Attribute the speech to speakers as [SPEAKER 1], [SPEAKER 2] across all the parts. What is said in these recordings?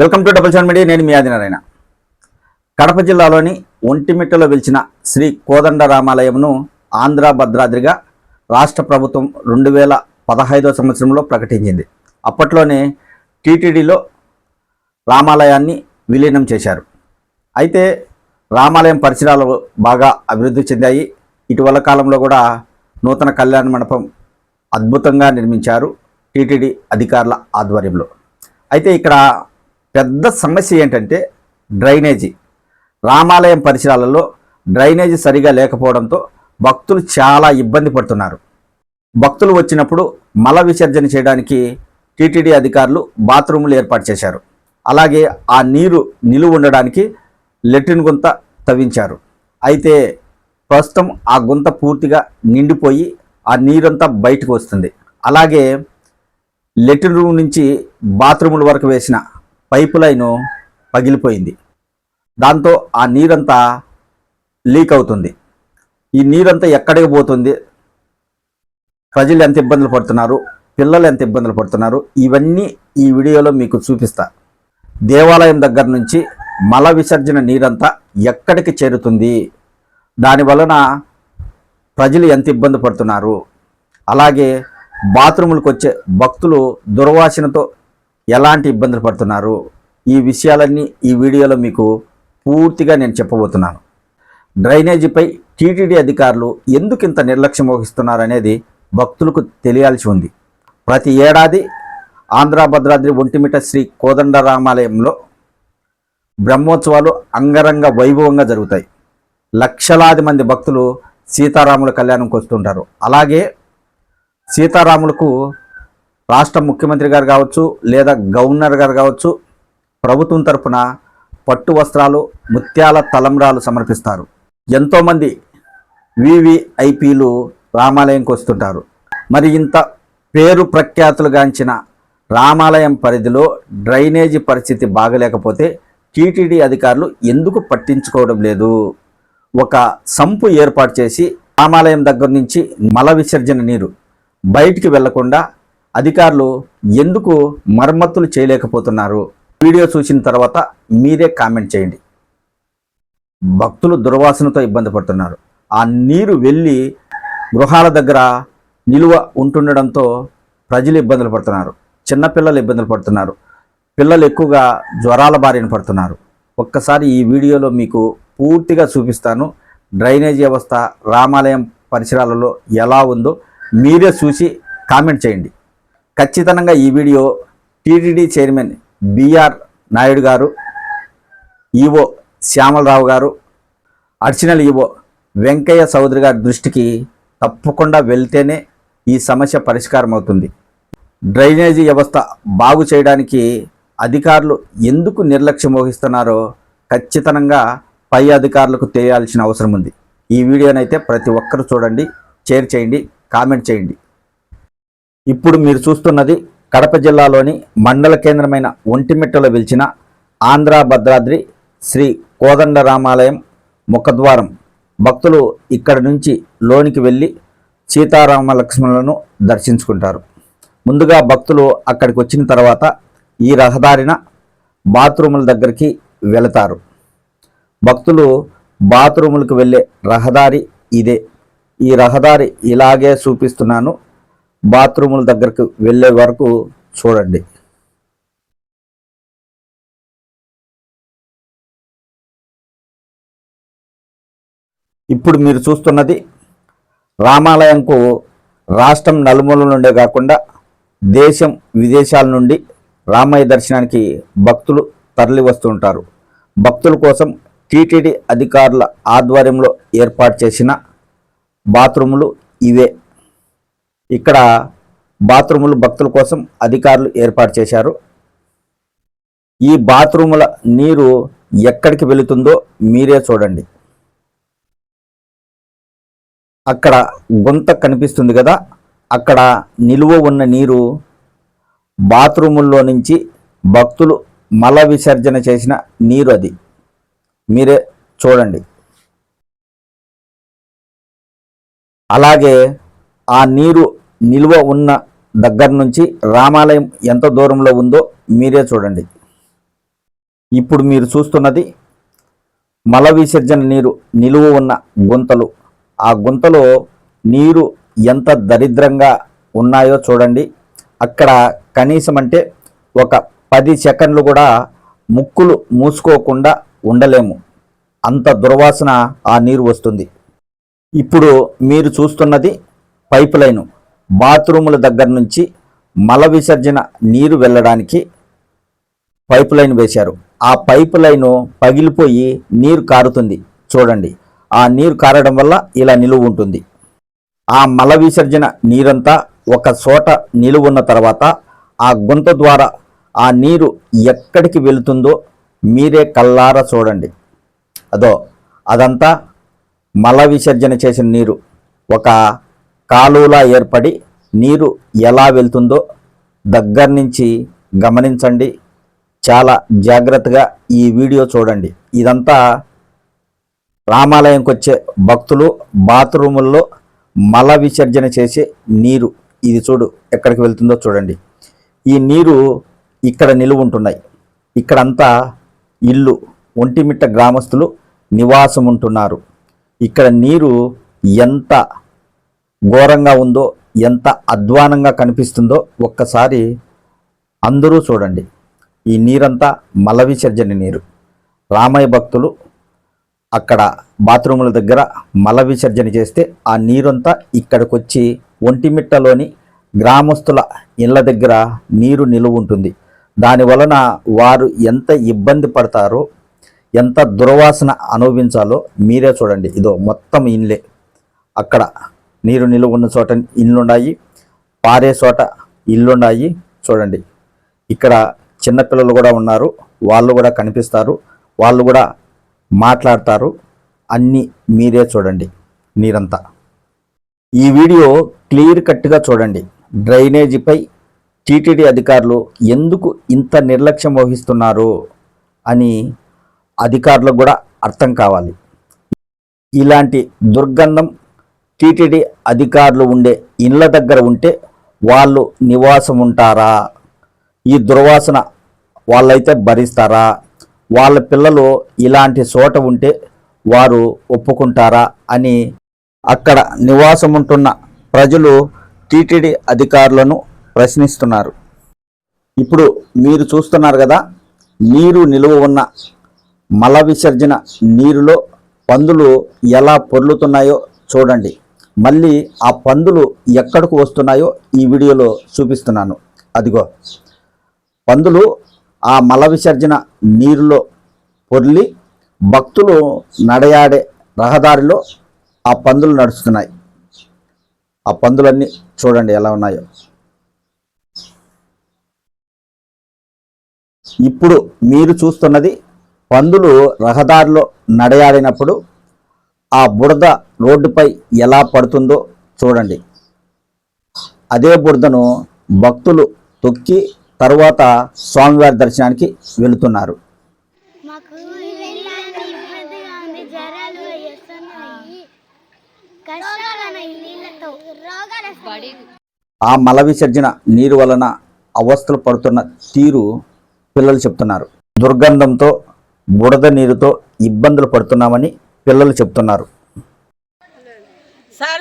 [SPEAKER 1] Welcome to double seven media నేను మీ ఆదినారాయణ. కడప జిల్లాలోని ఒంటిమిట్టలో వెలిచిన శ్రీ కోదండ రామాలయంను ఆంధ్ర భద్రాద్రిగా రాష్ట్ర ప్రభుత్వం రెండు వేల పదహైదో సంవత్సరంలో ప్రకటించింది. అప్పట్లోనే టీటీడీలో రామాలయాన్ని విలీనం చేశారు. అయితే రామాలయం పరిసరాలు బాగా అభివృద్ధి చెందాయి. ఇటీవల కాలంలో కూడా నూతన కళ్యాణ మండపం అద్భుతంగా నిర్మించారు టీటీడీ అధికారుల ఆధ్వర్యంలో. అయితే ఇక్కడ పెద్ద సమస్య ఏంటంటే డ్రైనేజీ. రామాలయం పరిసరాలలో డ్రైనేజీ సరిగా లేకపోవడంతో భక్తులు చాలా ఇబ్బంది పడుతున్నారు. భక్తులు వచ్చినప్పుడు మల విసర్జన చేయడానికి టీటీడీ అధికారులు బాత్రూములు ఏర్పాటు చేశారు. అలాగే ఆ నీరు నిలువ ఉండడానికి లెట్రిన్ గుంత తవ్వించారు. అయితే ప్రస్తుతం ఆ గుంత పూర్తిగా నిండిపోయి ఆ నీరంతా బయటకు వస్తుంది. అలాగే లెట్రిన్ రూమ్ నుంచి బాత్రూముల వరకు వేసిన పైపు లైను పగిలిపోయింది. దాంతో ఆ నీరంతా లీక్ అవుతుంది. ఈ నీరంతా ఎక్కడికి పోతుంది? ప్రజలు ఎంత ఇబ్బందులు పడుతున్నారు? పిల్లలు ఎంత ఇబ్బందులు పడుతున్నారు? ఇవన్నీ ఈ వీడియోలో మీకు చూపిస్తా. దేవాలయం దగ్గర నుంచి మల విసర్జన నీరంతా ఎక్కడికి చేరుతుంది? దాని వలన ప్రజలు ఎంత ఇబ్బంది పడుతున్నారు? అలాగే బాత్రూములకు వచ్చే భక్తులు దుర్వాసనతో ఎలాంటి ఇబ్బందులు పడుతున్నారు? ఈ విషయాలన్నీ ఈ వీడియోలో మీకు పూర్తిగా నేను చెప్పబోతున్నాను. డ్రైనేజీపై టీటీడీ అధికారులు ఎందుకు ఇంత నిర్లక్ష్యం వహిస్తున్నారు అనేది భక్తులకు తెలియాల్సి ఉంది. ప్రతి ఏడాది ఆంధ్ర భద్రాద్రి ఒంటిమిట శ్రీ కోదండ రామాలయంలో బ్రహ్మోత్సవాలు అంగరంగ వైభవంగా జరుగుతాయి. లక్షలాది మంది భక్తులు సీతారాముల కళ్యాణంకి వస్తుంటారు. అలాగే సీతారాములకు రాష్ట్ర ముఖ్యమంత్రి గారు కావచ్చు లేదా గవర్నర్ గారు కావచ్చు ప్రభుత్వం తరఫున పట్టు వస్త్రాలు ముత్యాల తలంబ్రాలు సమర్పిస్తారు. ఎంతోమంది వివిఐపీలు రామాలయంకి వస్తుంటారు. మరి ఇంత పేరు ప్రఖ్యాతులుగాంచిన రామాలయం పరిధిలో డ్రైనేజీ పరిస్థితి బాగలేకపోతే టీటీడీ అధికారులు ఎందుకు పట్టించుకోవడం లేదు? ఒక సంపు ఏర్పాటు చేసి రామాలయం దగ్గర నుంచి మల విసర్జన నీరు బయటికి వెళ్ళకుండా అధికారులు ఎందుకు మరమ్మతులు చేయలేకపోతున్నారు? వీడియో చూసిన తర్వాత మీరే కామెంట్ చేయండి. భక్తులు దుర్వాసనతో ఇబ్బంది పడుతున్నారు. ఆ నీరు వెళ్ళి గృహాల దగ్గర నిలువ ఉంటుండడంతో ప్రజలు ఇబ్బందులు పడుతున్నారు. చిన్నపిల్లలు ఇబ్బందులు పడుతున్నారు. పిల్లలు ఎక్కువగా జ్వరాల బారిన పడుతున్నారు. ఒక్కసారి ఈ వీడియోలో మీకు పూర్తిగా చూపిస్తాను. డ్రైనేజ్ వ్యవస్థ రామాలయం పరిసరాలలో ఎలా ఉందో మీరే చూసి కామెంట్ చేయండి. ఖచ్చితంగా ఈ video TTD chairman B R Naidu గారు ఈవో శ్యామలరావు గారు అడిషనల్ ఈవో వెంకయ్య చౌదరి గారి దృష్టికి తప్పకుండా వెళ్తేనే ఈ సమస్య పరిష్కారం అవుతుంది. డ్రైనేజీ వ్యవస్థ బాగు చేయడానికి అధికారులు ఎందుకు నిర్లక్ష్యం వహిస్తున్నారో ఖచ్చితంగా పై అధికారులకు తెలియాల్సిన అవసరం ఉంది. ఈ వీడియోనైతే ప్రతి ఒక్కరు చూడండి షేర్ చేయండి కామెంట్ చేయండి. ఇప్పుడు మీరు చూస్తున్నది కడప జిల్లాలోని మండల కేంద్రమైన ఒంటిమిట్టలో వెలిచిన ఆంధ్ర భద్రాద్రి శ్రీ కోదండ రామాలయం ముఖద్వారం. భక్తులు ఇక్కడ నుంచి లోనికి వెళ్ళి సీతారామ లక్ష్మణులను దర్శించుకుంటారు. ముందుగా భక్తులు అక్కడికి వచ్చిన తర్వాత ఈ రహదారిన బాత్రూముల దగ్గరికి వెళతారు. భక్తులు బాత్రూములకు వెళ్ళే రహదారి ఇదే. ఈ రహదారి ఇలాగే చూపిస్తున్నాను. బాత్రూముల దగ్గరకు వెళ్ళే వరకు చూడండి. ఇప్పుడు మీరు చూస్తున్నది రామాలయంకు రాష్ట్రం నలుమూల నుండే కాకుండా దేశం విదేశాల నుండి రామయ్య దర్శనానికి భక్తులు తరలి వస్తుంటారు. భక్తుల కోసం టీటీడీ అధికారుల ఆధ్వర్యంలో ఏర్పాటు చేసిన బాత్రూములు ఇవే. ఇక్కడ బాత్రూములు భక్తుల కోసం అధికారులు ఏర్పాటు చేశారు. ఈ బాత్రూముల నీరు ఎక్కడికి వెళుతుందో మీరే చూడండి. అక్కడ గుంత కనిపిస్తుంది కదా అక్కడ నిలువ ఉన్న నీరు బాత్రూముల్లో నుంచి భక్తులు మల విసర్జన చేసిన నీరు అది. మీరే చూడండి. అలాగే ఆ నీరు నిల్వ ఉన్న దగ్గర నుంచి రామాలయం ఎంత దూరంలో ఉందో మీరే చూడండి. ఇప్పుడు మీరు చూస్తున్నది మల విసర్జన నీరు నిలువ ఉన్న గుంతలు. ఆ గుంతలో నీరు ఎంత దరిద్రంగా ఉన్నాయో చూడండి. అక్కడ కనీసం అంటే ఒక పది సెకండ్లు కూడా ముక్కులు మూసుకోకుండా ఉండలేము. అంత దుర్వాసన ఆ నీరు వస్తుంది. ఇప్పుడు మీరు చూస్తున్నది పైప్ లైను బాత్రూముల దగ్గర నుంచి మల విసర్జన నీరు వెళ్ళడానికి పైప్ లైన్ వేశారు. ఆ పైప్ లైను పగిలిపోయి నీరు కారుతుంది. చూడండి. ఆ నీరు కారడం వల్ల ఇలా నిలువ ఉంటుంది. ఆ మల విసర్జన నీరంతా ఒక చోట నిలువున్న తర్వాత ఆ గుంత ద్వారా ఆ నీరు ఎక్కడికి వెళుతుందో మీరే కల్లారా చూడండి. అదో అదంతా మల విసర్జన చేసిన నీరు. ఒక కాలువలా ఏర్పడి నీరు ఎలా వెళ్తుందో దగ్గర నుంచి గమనించండి. చాలా జాగ్రత్తగా ఈ వీడియో చూడండి. ఇదంతా రామాలయంకి వచ్చే భక్తులు బాత్రూముల్లో మల విసర్జన చేసే నీరు. ఇది చూడు ఎక్కడికి వెళ్తుందో చూడండి. ఈ నీరు ఇక్కడ నిలువుంటున్నాయి ఇక్కడంతా ఇల్లు ఒంటిమిట్ట గ్రామస్తులు నివాసం ఉంటున్నారు. ఇక్కడ నీరు ఎంత ఘోరంగా ఉందో ఎంత అధ్వానంగా కనిపిస్తుందో ఒక్కసారి అందరూ చూడండి. ఈ నీరంతా మల విసర్జన నీరు. రామయ్య భక్తులు అక్కడ బాత్రూముల దగ్గర మల విసర్జన చేస్తే ఆ నీరంతా ఇక్కడికి వచ్చి ఒంటిమిట్టలోని గ్రామస్తుల ఇళ్ళ దగ్గర నీరు నిలువ ఉంటుంది. దాని వలన వారు ఎంత ఇబ్బంది పడతారో ఎంత దుర్వాసన అనుభవించాలో మీరే చూడండి. ఇదో మొత్తం ఇన్లే అక్కడ నీరు నిలువ ఉన్న చోట ఇల్లుండాయి పారే చోట ఇల్లున్నాయి చూడండి ఇక్కడ చిన్నపిల్లలు కూడా ఉన్నారు వాళ్ళు కూడా కనిపిస్తారు వాళ్ళు కూడా మాట్లాడతారు. అన్నీ మీరే చూడండి నీరంతా ఈ వీడియో క్లియర్ కట్గా చూడండి డ్రైనేజీపై టీటీడీ అధికారులు ఎందుకు ఇంత నిర్లక్ష్యం వహిస్తున్నారు అని అధికారులకు కూడా అర్థం కావాలి. ఇలాంటి దుర్గంధం టీటీడీ అధికారులు ఉండే ఇళ్ళ దగ్గర ఉంటే వాళ్ళు నివాసం ఉంటారా? ఈ దుర్వాసన వాళ్ళైతే భరిస్తారా? వాళ్ళ పిల్లలు ఇలాంటి చోట ఉంటే వారు ఒప్పుకుంటారా అని అక్కడ నివాసం ఉంటున్న ప్రజలు టీటీడీ అధికారులను ప్రశ్నిస్తున్నారు. ఇప్పుడు మీరు చూస్తున్నారు కదా నీరు నిలువ ఉన్న మల విసర్జన నీరులో పందులు ఎలా పొర్లుతున్నాయో చూడండి. మళ్ళీ ఆ పందులు ఎక్కడికి వస్తున్నాయో ఈ వీడియోలో చూపిస్తున్నాను. అదిగో. పందులు ఆ మల విసర్జన నీరులో పొర్లి భక్తులు నడయాడే రహదారిలో ఆ పందులు నడుస్తున్నాయి. ఆ పందులన్నీ చూడండి ఎలా ఉన్నాయో. ఇప్పుడు మీరు చూస్తున్నది పందులు రహదారిలో నడయాడినప్పుడు ఆ బురద రోడ్డుపై ఎలా పడుతుందో చూడండి. అదే బురదను భక్తులు తొక్కి తరువాత స్వామివారి దర్శనానికి వెళుతున్నారు. ఆ మల విసర్జన నీరు వలన అవస్థలు పడుతున్న తీరు పిల్లలు చెప్తున్నారు. దుర్గంధంతో బురద నీరుతో ఇబ్బందులు పడుతున్నామని పిల్లలు చెప్తున్నారు.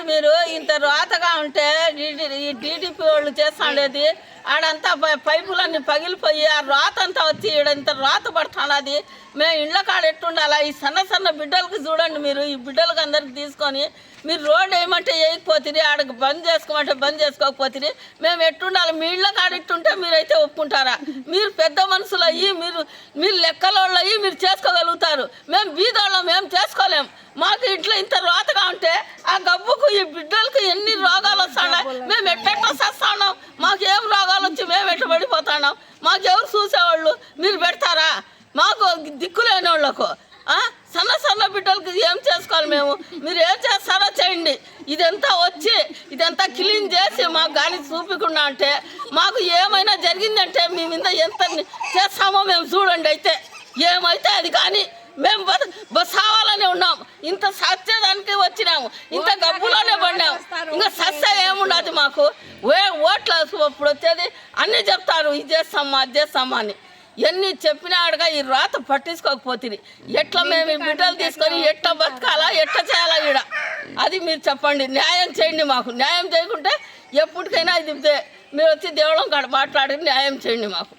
[SPEAKER 2] మీరు ఇంత రోతగా ఉంటే ఈ టీడీపీ వాళ్ళు చేస్తాండేది ఆడంతా పై- పైపులన్నీ పగిలిపోయి ఆ రోత అంతా వచ్చి ఈడ ఇంత రోత పడుతున్నది మేము ఇండ్ల కాడ ఎట్టుండాలా? ఈ సన్న సన్న బిడ్డలకి చూడండి మీరు ఈ బిడ్డలకి అందరికి తీసుకొని మీరు రోడ్ వేయమంటే వేయకపోతుంది ఆడకు బంద్ చేసుకోమంటే బంద్ చేసుకోకపోతుంది మేము ఎట్టుండాలి? మీ ఇళ్ళ కాడ ఇట్టుంటే మీరైతే ఒప్పుకుంటారా? మీరు పెద్ద మనుషులు అయ్యి మీరు మీరు లెక్కలోళ్ళు అయ్యి మీరు చేసుకోగలుగుతారు. మేము బీదోళ్ళం మేము చేసుకోలేం. మాకు ఇంట్లో ఇంత రోతగా ఉంటే ఆ గబ్బుకు ఈ బిడ్డలకు ఎన్ని రోగాలు వస్తున్నాయి మేము ఎట్టెట్లా చేస్తాన్నాం మాకు ఏం రోగాలు వచ్చి మేము ఎట్లా పడిపోతున్నాం మాకు ఎవరు చూసేవాళ్ళు? మీరు పెడతారా? మాకు దిక్కులేని వాళ్ళకు. సన్న సన్న బిడ్డలకి ఏం చేసుకోవాలి మేము? మీరు ఏం చేస్తారో చేయండి. ఇదంతా వచ్చి ఇదంతా క్లీన్ చేసి మాకు కానీ చూపించకుండా అంటే మాకు ఏమైనా జరిగిందంటే మీ మీద ఎంత చేస్తామో మేము చూడండి అయితే. ఏమైతే అది కానీ మేము బత- బ- సావాలనే ఉన్నాం. ఇంత సత్యదానికి వచ్చినాము. ఇంత గబ్బులోనే పడినాము ఇంకా సస్య ఏముండదు మాకు. వే ఓట్లు ఇప్పుడు వచ్చేది అన్నీ చెప్తారు. ఇది చేస్తామా అది చేస్తామా అని. ఎన్ని చెప్పినాడుగా ఈ రాత పట్టించుకోకపోతుంది ఎట్లా మేము ఈ బిడ్డలు తీసుకొని ఎట్లా బతకాలా ఎట్లా చేయాలా ఈడ? అది మీరు చెప్పండి. న్యాయం చేయండి మాకు. న్యాయం చేయకుంటే ఎప్పటికైనా ఇది మీరు వచ్చి దేవుళ్ళం కాడ మాట్లాడి న్యాయం చేయండి మాకు.